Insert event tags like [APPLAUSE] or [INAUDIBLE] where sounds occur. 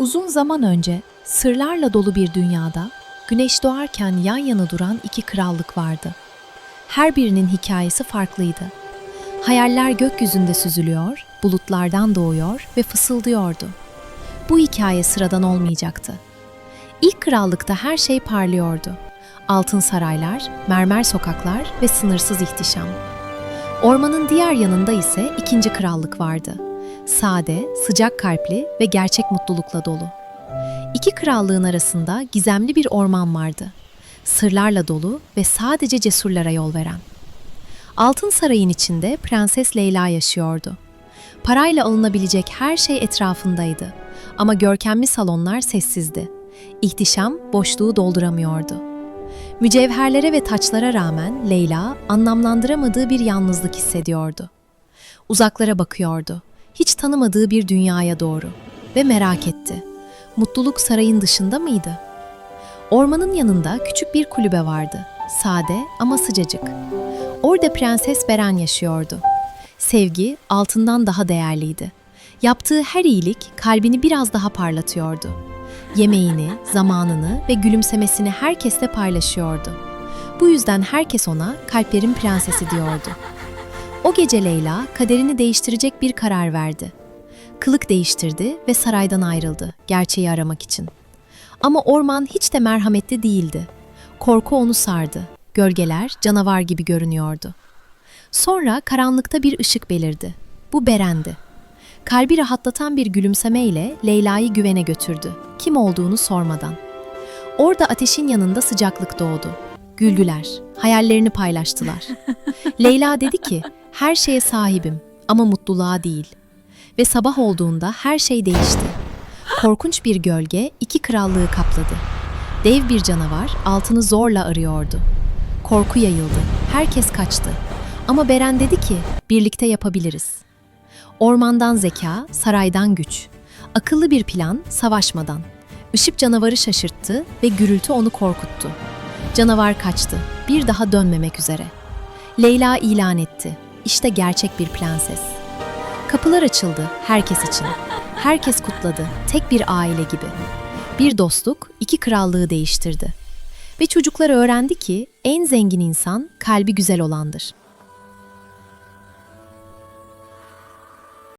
Uzun zaman önce sırlarla dolu bir dünyada güneş doğarken yan yana duran iki krallık vardı. Her birinin hikayesi farklıydı. Hayaller gökyüzünde süzülüyor, bulutlardan doğuyor ve fısıldıyordu. Bu hikaye sıradan olmayacaktı. İlk krallıkta her şey parlıyordu. Altın saraylar, mermer sokaklar ve sınırsız ihtişam. Ormanın diğer yanında ise ikinci krallık vardı. Sade, sıcak kalpli ve gerçek mutlulukla dolu. İki krallığın arasında gizemli bir orman vardı. Sırlarla dolu ve sadece cesurlara yol veren. Altın sarayın içinde Prenses Leyla yaşıyordu. Parayla alınabilecek her şey etrafındaydı. Ama görkemli salonlar sessizdi. İhtişam boşluğu dolduramıyordu. Mücevherlere ve taçlara rağmen Leyla anlamlandıramadığı bir yalnızlık hissediyordu. Uzaklara bakıyordu. Hiç tanımadığı bir dünyaya doğru ve merak etti. Mutluluk sarayın dışında mıydı? Ormanın yanında küçük bir kulübe vardı. Sade ama sıcacık. Orada Prenses Beren yaşıyordu. Sevgi altından daha değerliydi. Yaptığı her iyilik kalbini biraz daha parlatıyordu. Yemeğini, zamanını ve gülümsemesini herkesle paylaşıyordu. Bu yüzden herkes ona kalplerin prensesi diyordu. O gece Leyla kaderini değiştirecek bir karar verdi. Kılık değiştirdi ve saraydan ayrıldı gerçeği aramak için. Ama orman hiç de merhametli değildi. Korku onu sardı. Gölgeler canavar gibi görünüyordu. Sonra karanlıkta bir ışık belirdi. Bu Beren'di. Kalbi rahatlatan bir gülümsemeyle Leyla'yı güvene götürdü. Kim olduğunu sormadan. Orada ateşin yanında sıcaklık doğdu. Güldüler, hayallerini paylaştılar. [LAUGHS] Leyla dedi ki, her şeye sahibim ama mutluluğa değil. Ve sabah olduğunda her şey değişti. Korkunç bir gölge iki krallığı kapladı. Dev bir canavar altını zorla arıyordu. Korku yayıldı. Herkes kaçtı. Ama Beren dedi ki, birlikte yapabiliriz. Ormandan zeka, saraydan güç. Akıllı bir plan, savaşmadan. Işık canavarı şaşırttı ve gürültü onu korkuttu. Canavar kaçtı, bir daha dönmemek üzere. Leyla ilan etti. İşte gerçek bir prenses. Kapılar açıldı herkes için. Herkes kutladı, tek bir aile gibi. Bir dostluk iki krallığı değiştirdi. Ve çocuklar öğrendi ki en zengin insan kalbi güzel olandır.